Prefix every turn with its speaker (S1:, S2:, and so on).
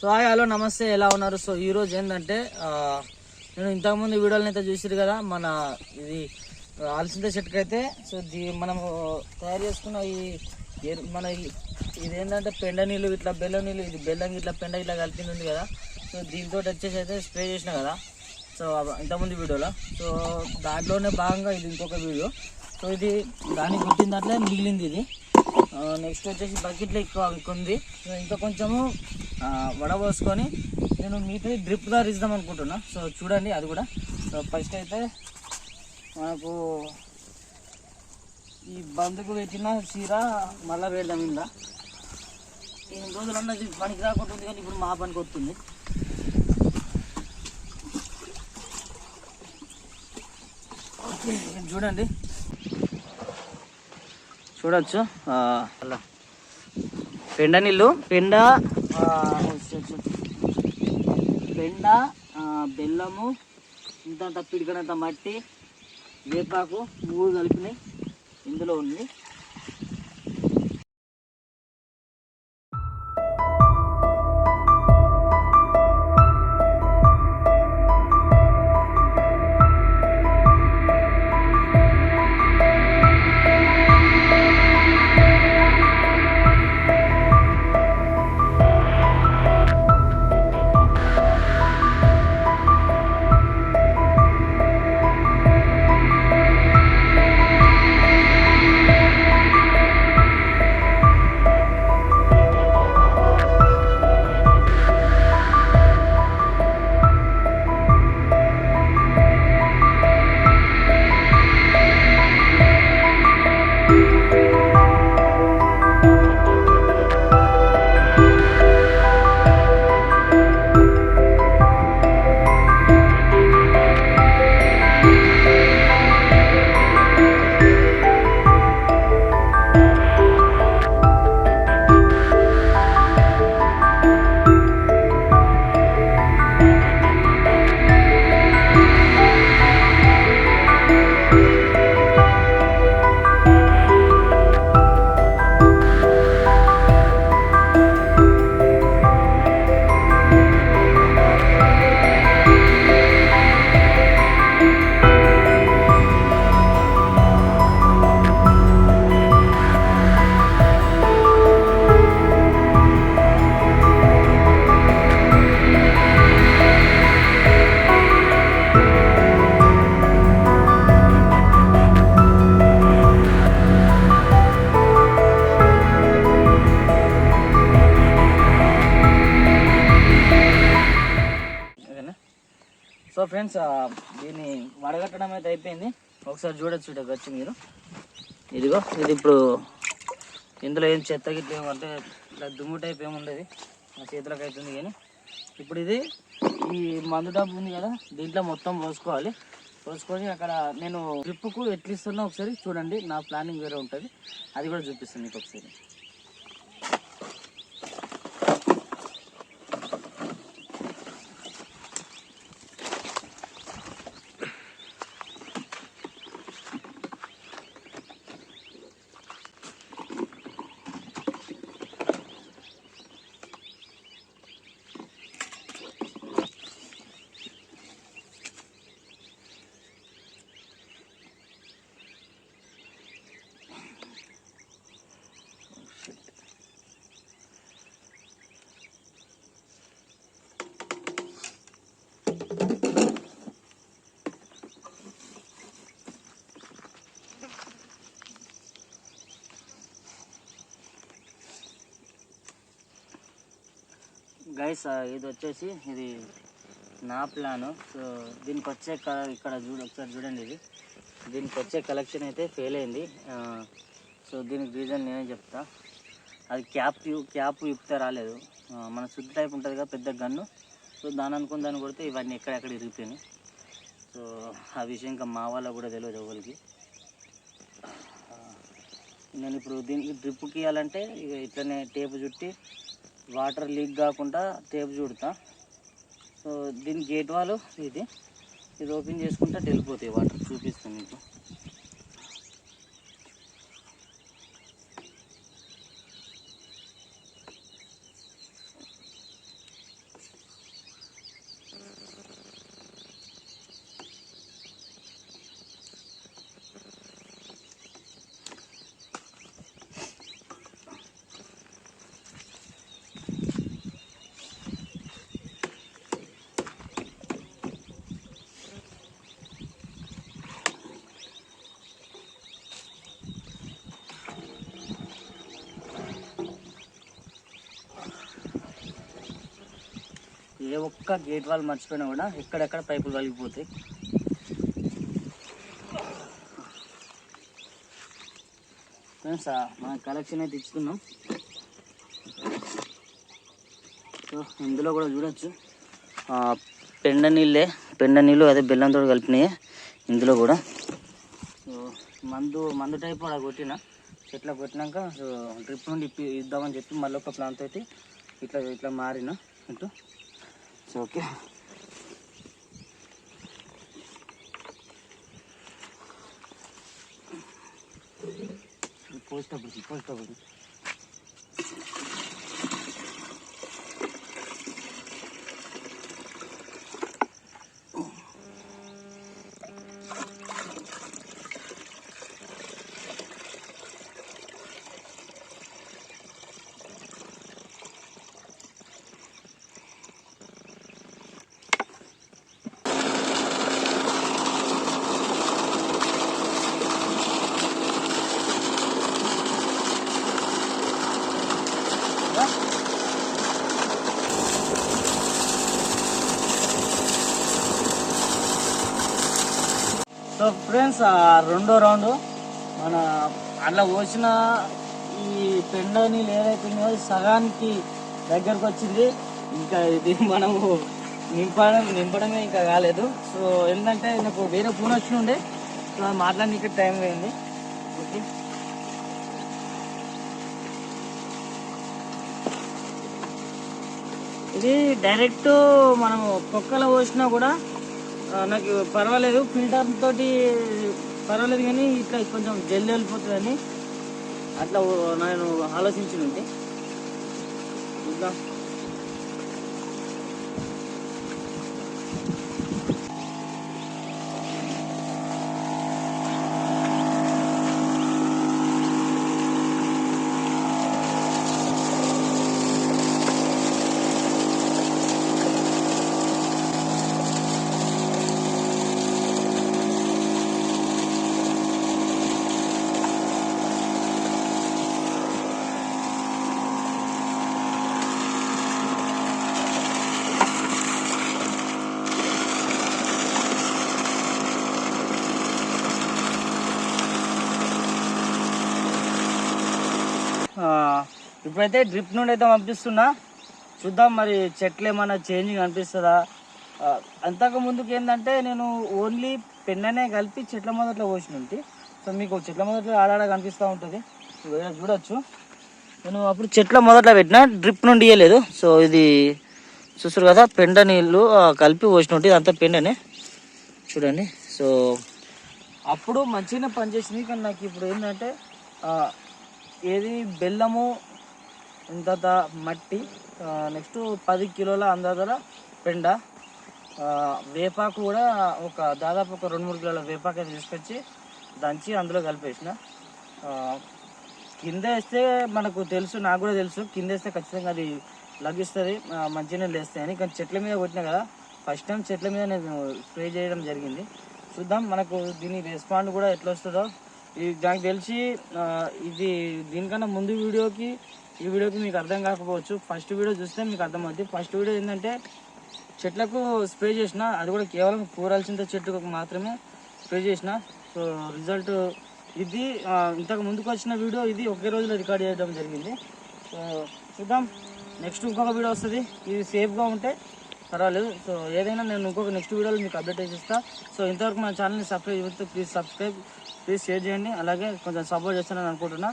S1: So hi hello నమస్తే ఎలా ఉన్నారు? సో ఈరోజు ఏంటంటే నేను ఇంతకుముందు వీడియోలను అయితే చూసారు కదా మన ఇది అలసింద చెట్టుకు అయితే సో దీ మనము తయారు చేసుకున్న ఈ మన ఇది ఏంటంటే పెండ నీళ్ళు ఇట్లా బెల్లం నీళ్ళు ఇది బెల్లం ఇట్లా పెండ ఇట్లా కలిపింది ఉంది కదా సో దీంతో వచ్చేసి అయితే స్ప్రే చేసిన కదా సో ఇంతకుముందు వీడియోలో. సో దాంట్లోనే భాగంగా ఇది ఇంకొక వీడియో. సో ఇది దానికి పుట్టిన దాంట్లో మిగిలింది ఇది. నెక్స్ట్ వచ్చేసి బకెట్లో ఎక్కువ ఉంది సో ఇంకా కొంచెము వడబోసుకొని నేను మీతో డ్రిప్ దారి ఇద్దాం అనుకుంటున్నా. సో చూడండి అది కూడా. సో ఫస్ట్ అయితే మనకు ఈ బందుకు పెట్టిన చీర మళ్ళా పెడదాం ఇందా. ఈ రోజులు అన్నది పనికి రాకుంటుంది కానీ ఇప్పుడు మా పనికి వస్తుంది. ఓకే చూడండి. చూడచ్చు. అలా. పెండ నీళ్ళు పెండ బెండ పెండ బెల్లము ఇంత పిడికనంత మట్టి వేపాకు మూడు కలిపినాయి. ఇందులో ఉంది. సో ఫ్రెండ్స్ దీన్ని వడగట్టడం అయితే అయిపోయింది. ఒకసారి చూడొచ్చు ఇటు వచ్చి మీరు. ఇదిగో ఇది ఇప్పుడు ఇందులో ఏం చెత్త గిట్ల అంటే ఇట్లా దుమ్ము టైప్ ఏముండేది నా చేతులకు అవుతుంది కానీ. ఇప్పుడు ఇది ఈ మందు డబ్బు ఉంది కదా దీంట్లో మొత్తం పోసుకోవాలి. పోసుకొని అక్కడ నేను ట్రిప్కు ఎట్లా ఇస్తున్నా ఒకసారి చూడండి. నా ప్లానింగ్ వేరే ఉంటుంది. అది కూడా చూపిస్తాను మీకు ఒకసారి. గైస్ ఇది వచ్చేసి ఇది నా ప్లాను సో దీనికి వచ్చే క- ఇక్కడ చూడ ఒకసారి చూడండి ఇది. దీనికి వచ్చే కలెక్షన్ అయితే ఫెయిల్ అయింది. సో దీనికి రీజన్ నేనే చెప్తా. అది క్యాప్ క్యాప్ ఇప్పితే రాలేదు. మన శుద్ధ టైప్ ఉంటుంది కదా పెద్ద గన్ను సో దాని అనుకుని దాన్ని కొడితే ఇవన్నీ ఎక్కడెక్కడ ఇరిగిపోయినాయి. సో ఆ విషయం ఇంకా మా వాళ్ళకు కూడా తెలియదు ఎవరికి. నేను ఇప్పుడు దీనికి డ్రిప్కి ఇవ్వాలంటే ఇక ఇట్లనే టేపు చుట్టి వాటర్ లీక్ కాకుండా టేప్ చుడతా. సో దీని గేట్ వాళ్ళు ఇది. ఇది ఓపెన్ చేసుకుంటే వెళ్ళిపోతాయి వాటర్ చూపిస్తాను మీకు. ఏ ఒక్క గేట్ వాల్ మర్చిపోయినా కూడా ఎక్కడెక్కడ పైపులు కలిగిపోతాయి ఫ్రెండ్స్ మన కలెక్షన్ అయితే ఇచ్చుకున్నాం సో ఇందులో కూడా చూడొచ్చు. పెండ నీళ్ళే పెండ నీళ్ళు అదే బెల్లంతో కలిపినాయి ఇందులో కూడా. సో మందు మందు టైప్ అలా కొట్టిన చెట్ల కొట్టినాక సో డ్రిప్ నుండి ఇప్పి ఇద్దామని చెప్పి మళ్ళీ ఒక ప్లాంట్ అయితే ఇట్లా ఇట్లా మారిన ఇటు so okay post office post friends ఆ రెండో రౌండ్ మన అట్లా పోసిన ఈ పెండ నీళ్ళు సగానికి దగ్గరకు వచ్చింది. ఇంకా ఇది మనము నింపడం నింపడమే ఇంకా కాలేదు. సో ఏంటంటే నాకు వేరే ఫోన్ వచ్చి ఉండే సో మాట్లాడడానికి టైం అయింది ఓకే. ఇది డైరెక్ట్ మనం కుక్కలో పోసినా కూడా నాకు పర్వాలేదు. ఫిల్టర్ తోటి పర్వాలేదు కానీ ఇట్లా కొంచెం జల్ది వెళ్ళిపోతుందని అట్లా నేను ఆలోచించి ఉంది చూద్దాం ఇప్పుడైతే డ్రిప్ నుండి అయితే పంపిస్తున్నా. చూద్దాం మరి చెట్లు ఏమైనా చేంజింగ్ అనిపిస్తుందా అంతకు ముందుకు ఏంటంటే నేను ఓన్లీ పెన్ననే కలిపి చెట్ల మొదట్లో పోసిన ఉంటే. సో మీకు చెట్ల మొదట్లో ఆడాడ కనిపిస్తూ ఉంటుంది. చూడొచ్చు. నేను అప్పుడు చెట్ల మొదట్లో పెట్టిన డ్రిప్ నుండి ఇవ్వలేదు సో ఇది చూస్తారు కదా పెండ నీళ్ళు కలిపి పోసిన ఉంటుంది అంతా పెండనే చూడండి. సో అప్పుడు మంచిగానే పనిచేసింది. కానీ నాకు ఇప్పుడు ఏంటంటే ఏది? బెల్లము ఇంత మట్టి నెక్స్ట్ పది కిలోల అందాజల పెండ. వేపాకు కూడా ఒక దాదాపు ఒక రెండు మూడు కిలోల వేపాకు అయితే తీసుకొచ్చి దంచి అందులో కలిపేసిన. కింద వేస్తే మనకు తెలుసు నాకు కూడా తెలుసు కింద వేస్తే ఖచ్చితంగా అది లభిస్తుంది. మంచిగానే అని. కానీ చెట్ల మీద కొట్టినా కదా ఫస్ట్ టైం చెట్ల మీద నేను స్ప్రే చేయడం జరిగింది. చూద్దాం మనకు దీని రెస్పాండ్ కూడా ఎట్లా వస్తుందో. ఇది నాకు తెలిసి ఇది దీనికన్నా ముందు వీడియోకి ఈ వీడియోకి మీకు అర్థం కాకపోవచ్చు. ఫస్ట్ వీడియో చూస్తే మీకు అర్థమవుతుంది ఫస్ట్ వీడియో ఏంటంటే చెట్లకు స్ప్రే చేసిన అది కూడా కేవలం కూరాల్సిన చెట్టుకు మాత్రమే స్ప్రే చేసిన సో రిజల్ట్ ఇది ఇంతకు ముందుకు వచ్చిన వీడియో ఇది ఒకే రోజులో రికార్డ్ చేయడం జరిగింది. సో చూద్దాం. నెక్స్ట్ ఇంకొక వీడియో వస్తుంది. ఇది సేఫ్గా ఉంటే పర్వాలేదు. సో ఏదైనా నేను ఇంకొక నెక్స్ట్ వీడియోలో మీకు అప్డేట్ చేసిస్తా. సో ఇంతవరకు మన ఛానల్ని సబ్స్క్రైబ్ చేస్తే ప్లీజ్ సబ్స్క్రైబ్. ప్లీజ్ షేర్ చేయండి. అలాగే కొంచెం సపోర్ట్ చేస్తానని అనుకుంటున్నా.